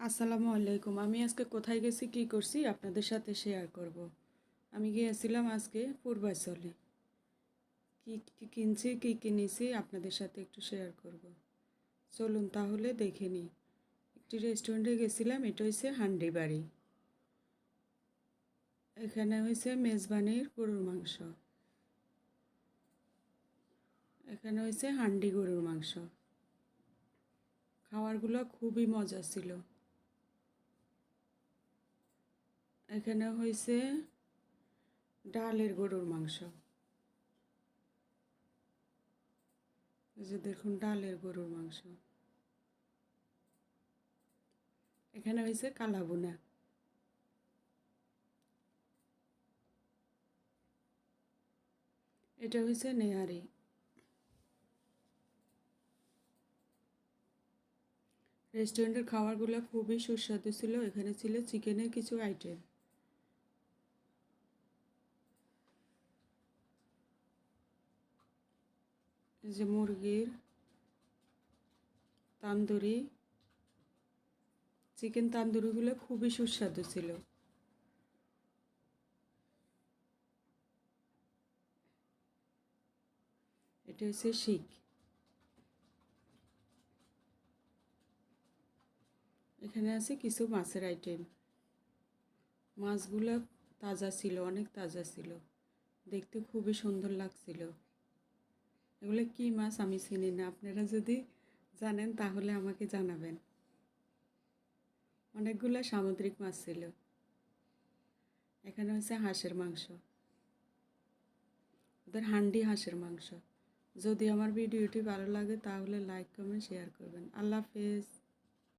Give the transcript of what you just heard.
আসসালামু আলাইকুম। আমি আজকে কোথায় গেছি, কি করছি, আপনাদের সাথে শেয়ার করব। আমি গিয়েছিলাম আজকে পূর্বাচলে। কি কি কিনছি, কি কিনেছি, আপনাদের সাথে একটু শেয়ার করব। চলুন তাহলে দেখে নিই। একটি রেস্টুরেন্টে গেছিলাম, এটা হয়েছে হান্ডি বাড়ি এখানে হয়েছে মেজবানির গরুর মাংস। এখানে হয়েছে হান্ডি গরুর মাংস। খাবারগুলো খুবই মজা ছিল। এখানে হয়েছে ডালের গরুর মাংস। এই যে দেখুন ডালের গরুর মাংস। এখানে হয়েছে কালাবুনা এটা হয়েছে নেহারি রেস্টুরেন্টের খাবারগুলো খুবই সুস্বাদু ছিল। এখানে ছিল চিকেনের কিছু আইটেম। যে মুরগির তান্দুরি, চিকেন তান্দুরিগুলো খুবই সুস্বাদু ছিল। এটা হচ্ছে শিখ। এখানে আছে কিছু মাছের আইটেম মাছগুলো তাজা ছিল, অনেক তাজা ছিল। দেখতে খুবই সুন্দর লাগছিল। এগুলো কি মাছ আমি চিনি না। আপনারা যদি জানেন তাহলে আমাকে জানাবেন। অনেকগুলো সামুদ্রিক মাছ ছিল। এখানে হচ্ছে হাঁসের মাংস। ওদের হান্ডি হাঁসের মাংস। যদি আমার ভিডিওটি ভালো লাগে তাহলে লাইক কমেন্ট শেয়ার করবেন। আল্লাহ হাফেজ।